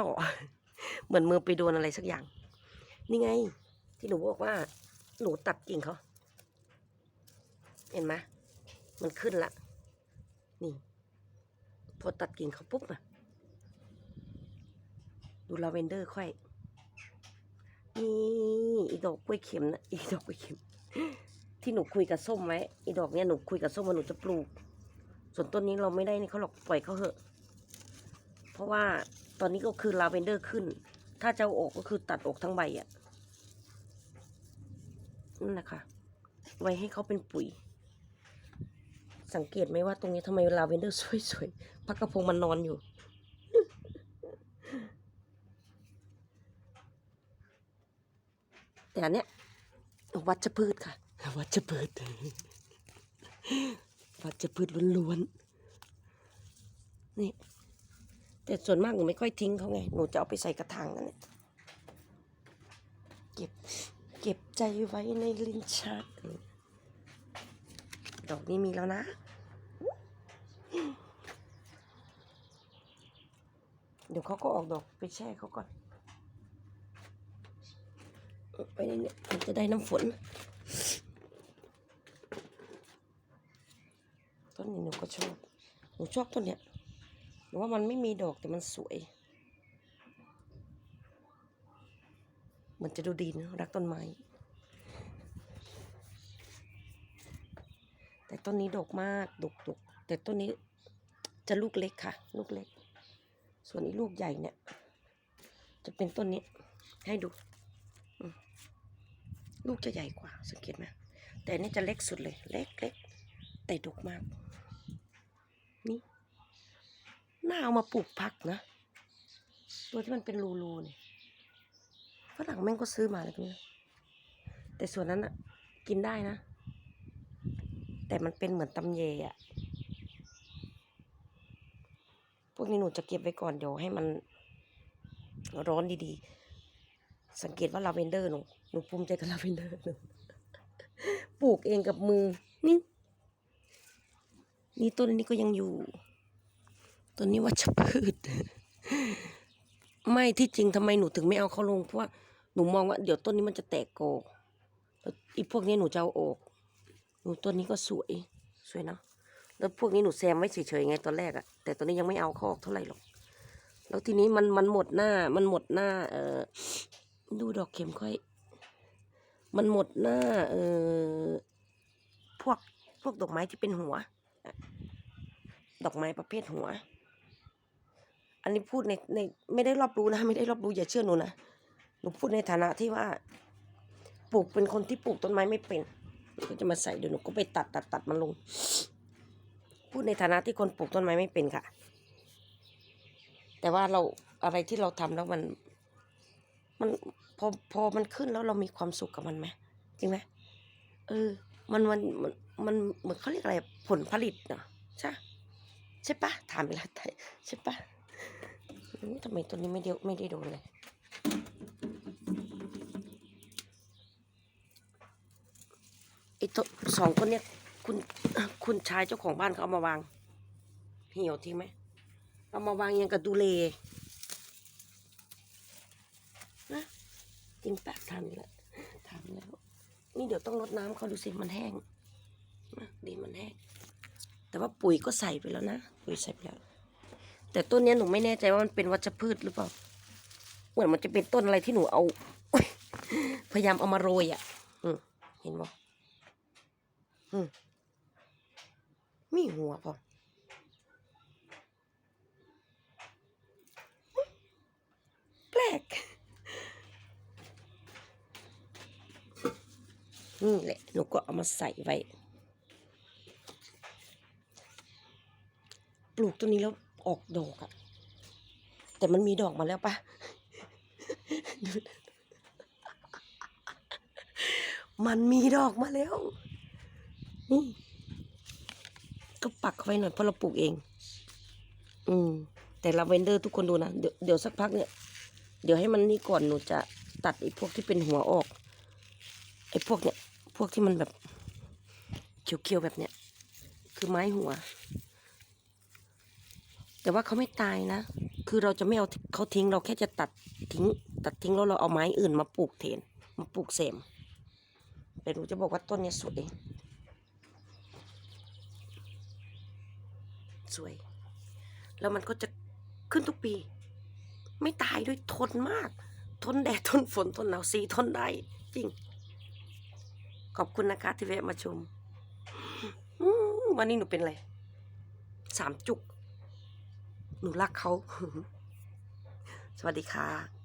ต่อ เหมือนมือไปโดนอะไรสักอย่าง นี่ไง ที่หนูบอกว่า หนูตัดกิ่งเขาเห็นไหมมันขึ้นละ นี่ พอตัดกิ่งเขาปุ๊บอะดูลาเวนเดอร์ค่อย นี่อีดอกกล้วยเข็มนะอีดอกกล้วยเข็ม ที่หนูคุยกับส้มไว้อีดอกเนี้ยหนูคุยกับส้มว่าหนูจะปลูก ส่วนต้นนี้เราไม่ได้นี่เขาหรอกปล่อยเขาเหอะ ราะว่าตอนนี้ก็คือลาเวนเดอร์ขึ้น ถ้าจะเอาออกก็คือตัดออกทั้งใบอะ่ะนั่นแหละค่ะไว้ให้เขาเป็นปุ๋ย สังเกตไหมว่าตรงนี้ทำไมลาเวนเดอร์สวยๆพักกระพงมันนอนอยู่ แต่อันเนี้ยวัชพืชค่ะ วัชพืชวัชพืชล้วนๆ นี่ แต่ส่วนมากหนูไม่ค่อยทิ้งเขาไง หนูจะเอาไปใส่กระถางกันเนี่ยเก็บ เก็บใจไว้ในลิ้นชักดอกนี้มีแล้วนะเดี๋ยวเขาก็ออกดอกไปแช่เขาก่อน ไปนเนี่ยมันจะได้น้ำฝน ต้นนี้หนูก็ชอบ หนูชอบต้นเนี้ย หนูว่ามันไม่มีดอกแต่มันสวย มันจะดูดีนะรักต้นไม้ แต่ต้นนี้ดกมากดกดกแต่ต้นนี้จะลูกเล็กค่ะ ลูกเล็ก ส่วนนี้ลูกใหญ่เนี่ย จะเป็นต้นนี้ให้ดู ลูกจะใหญ่กว่าสังเกตไหมแต่นนี้จะเล็กสุดเลย เล็กเล็กแต่ดกมาก นี่ น่าเอามาปลูกพักนะ ตัวที่มันเป็นรูๆเนี่ยฝรั่งแม่งก็ซื้อมาเลยตรงนี้นะแต่ส่วนนั้นอะกินได้นะ แต่มันเป็นเหมือนตำเยอะพวกนี้หนูจะเก็บไว้ก่อนเดี๋ยวให้มันร้อนดีๆ สังเกตว่าลาเวนเดอร์หนูหนูภูมิใจกับลาเวนเดอร์หนูปลูกเองกับมือนี่นี่ต้นนี้ก็ยังอยู่ ต้นนี้วัชพืช ไม่ที่จริงทำไมหนูถึงไม่เอาเขาลงเพราะว่าหนูมองว่าเดี๋ยวต้นนี้มันจะแตกโกกอีพวกนี้หนูจะเอาออก หนูต้นนี้ก็สวย สวยเนะแล้วพวกนี้หนูแซมไว้เฉยๆไงตอนแรกอะแต่ตอนนี้ยังไม่เอาเขาออกเท่าไหร่หรอก แล้วทีนี้มันมันหมดหน้า มันหมดหน้า เออดูดอกเข็มค่อย มันหมดหน้า เอ่อพวกพวกดอกไม้ที่เป็นหัว ดอกไม้ประเภทหัว อันนี้พูดในในไม่ได้รอบรู้นะ ไม่ได้รอบรู้อย่าเชื่อหนูนะหนูพูดในฐานะที่ว่า ปลูกเป็นคนที่ปลูกต้นไม้ไม่เป็นหนูก็จะมาใส่เดี๋ยวหนูก็ไปตัดตัดตัดมันลง พูดในฐานะที่คนปลูกต้นไม้ไม่เป็นค่ะ แต่ว่าเราอะไรที่เราทำแล้วมันมันพอพอมันขึ้นแล้วเรามีความสุขกับมันไหมจริงไหมเออ มันมันมันมันเหมือนเขาเรียกอะไรผลผลิตเนาะใช่ใช่ปะถามไปแล้วแต่ใช่ปะ ทำไมตัวนี้ไม่เดียวไม่ได้โดนเลยไอ้ตัวสองคนเนี้ยคุณคุณชายเจ้าของบ้านเขาเอามาวาง เหี่ยวทิ้งไหมเอามาวางยังกับดูเลนะจริงปะถามแล้วถามแล้ว นี่เดี๋ยวต้องรดน้ำเขาดูสิมันแห้งนะดีมันแห้ง แต่ว่าปุ๋ยก็ใส่ไปแล้วนะ ปุ๋ยใส่ไปแล้ว แต่ต้นนี้หนูไม่แน่ใจว่ามันเป็นวัชพืชหรือเปล่า เหมือนมันจะเป็นต้นอะไรที่หนูเอาพยายามเอามาโรยอะ อืมเห็นบ่อืมมีหัวพอแปลกนี่แหละ หนูก็เอามาใส่ไว้ ปลูกต้นนี้แล้ว ออกดอกอะแต่มันมีดอกมาแล้วปะมันมีดอกมาแล้วนี่ก็ปักเข้าไว้หน่อยเพราะเราปลูกเอง อืม แต่ลาเวนเดอร์ทุกคนดูนะเดี๋ยวเดี๋ยวสักพักเนี่ย เดี๋ยวให้มันนี่ก่อนหนูจะตัดไอ้พวกที่เป็นหัวออก ไอ้พวกเนี่ย พวกที่มันแบบเขียวๆแบบเนี้ย คือไม้หัว แต่ว่าเขาไม่ตายนะ คือเราจะไม่เอาเขาทิ้งเราแค่จะตัดทิ้ง ตัดทิ้งแล้วเราเอาไม้อื่นมาปลูกเทนมาปลูกเสมแต่หนูจะบอกว่าต้นนี้สวย สวย แล้วมันก็จะขึ้นทุกปี ไม่ตายด้วยทนมาก ทนแดดทนฝนทนหนาวสีทนได้ จริง ขอบคุณนะคะที่แวะมาชม วันนี้หนูเป็นอะไร สามจุก หนูรักเขา สวัสดีค่ะ